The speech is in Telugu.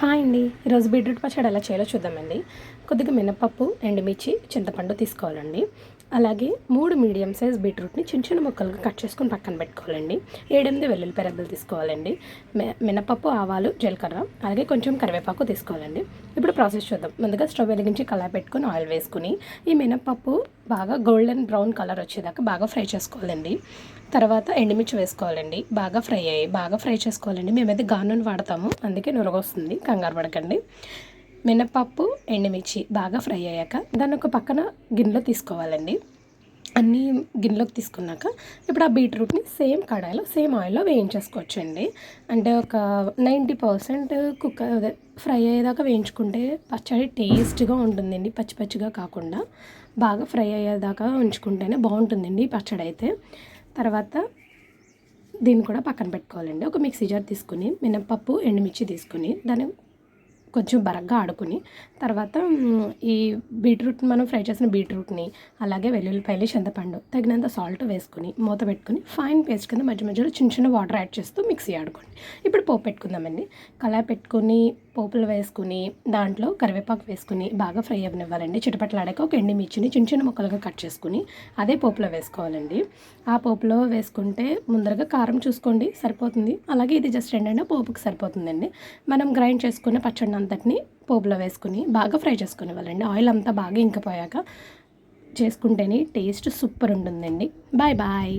హాయ్ అండి. ఈరోజు బీట్రూట్ పచ్చడి ఎలా చేయాలో చూద్దామండి. కొద్దిగా మినపప్పు ఎండుమిర్చి చింతపండు తీసుకోవాలండి. అలాగే మూడు మీడియం సైజ్ బీట్రూట్ని చిన్న చిన్న ముక్కలుగా కట్ చేసుకొని పక్కన పెట్టుకోవాలండి. ఏడెనిమిది వెల్లుల్లి పెరబ్బలు తీసుకోవాలండి. మినపప్పు ఆవాలు జీలకర్ర అలాగే కొంచెం కరివేపాకు తీసుకోవాలండి. ఇప్పుడు ప్రాసెస్ చూద్దాం. ముందుగా స్టవ్ వెలిగించి కళా పెట్టుకుని ఆయిల్ వేసుకుని ఈ మినపప్పు బాగా గోల్డెన్ బ్రౌన్ కలర్ వచ్చేదాకా బాగా ఫ్రై చేసుకోవాలండి. తర్వాత ఎండుమిర్చి వేసుకోవాలండి. బాగా ఫ్రై అయ్యి బాగా ఫ్రై చేసుకోవాలండి. మేమైతే గానుని వాడతాము. అందుకే నురగొస్తుంది. కంగారు పడకండి. మినపప్పు ఎండుమిర్చి బాగా ఫ్రై అయ్యాక దాన్ని ఒక పక్కన గిన్నెలో తీసుకోవాలండి. అన్నీ గిన్నెలోకి తీసుకున్నాక ఇప్పుడు ఆ బీట్రూట్ని సేమ్ కడాయిలో సేమ్ ఆయిల్లో వేయించేసుకోవచ్చండి. అంటే ఒక నైంటీ పర్సెంట్ కుక్ ఫ్రై అయ్యేదాకా వేయించుకుంటే పచ్చడి టేస్ట్గా ఉంటుందండి. పచ్చి పచ్చిగా కాకుండా బాగా ఫ్రై అయ్యేదాకా ఉంచుకుంటేనే బాగుంటుందండి ఈ పచ్చడి అయితే. తర్వాత దీన్ని కూడా పక్కన పెట్టుకోవాలండి. ఒక మిక్సీ జార్ తీసుకుని మినపప్పు ఎండుమిర్చి తీసుకుని దాన్ని కొంచెం బరగ్గా ఆడుకుని తర్వాత ఈ బీట్రూట్ మనం ఫ్రై చేసిన బీట్రూట్ని అలాగే వెల్లుల్లిపాయలు చింతపండు తగినంత సాల్ట్ వేసుకుని మూత పెట్టుకుని ఫైన్ పేస్ట్ కింద మధ్య మధ్యలో చిన్న చిన్న వాటర్ యాడ్ చేస్తూ మిక్సీ ఆడుకోండి. ఇప్పుడు పోపు పెట్టుకుందామండి. కళాయి పెట్టుకుని పోపులు వేసుకుని దాంట్లో కరివేపాకు వేసుకుని బాగా ఫ్రై అవ్వనివ్వాలండి. చుట్టుపట్లాడాక ఒక ఎండిమిర్చిని చిన్న చిన్న ముక్కలుగా కట్ చేసుకుని అదే పోపులో వేసుకోవాలండి. ఆ పోపులో వేసుకుంటే ముందరగా కారం చూసుకోండి సరిపోతుంది. అలాగే ఇది జస్ట్ ఏంటంటే పోపుకి సరిపోతుందండి. మనం గ్రైండ్ చేసుకున్న పచ్చడి అంతటిని పోపులో వేసుకుని బాగా ఫ్రై చేసుకుని ఇవ్వాలండి ఆయిల్ అంతా బాగా ఇంకిపోయాక చేసుకుంటేనే టేస్ట్ సూపర్ ఉంటుందండి. Bye bye.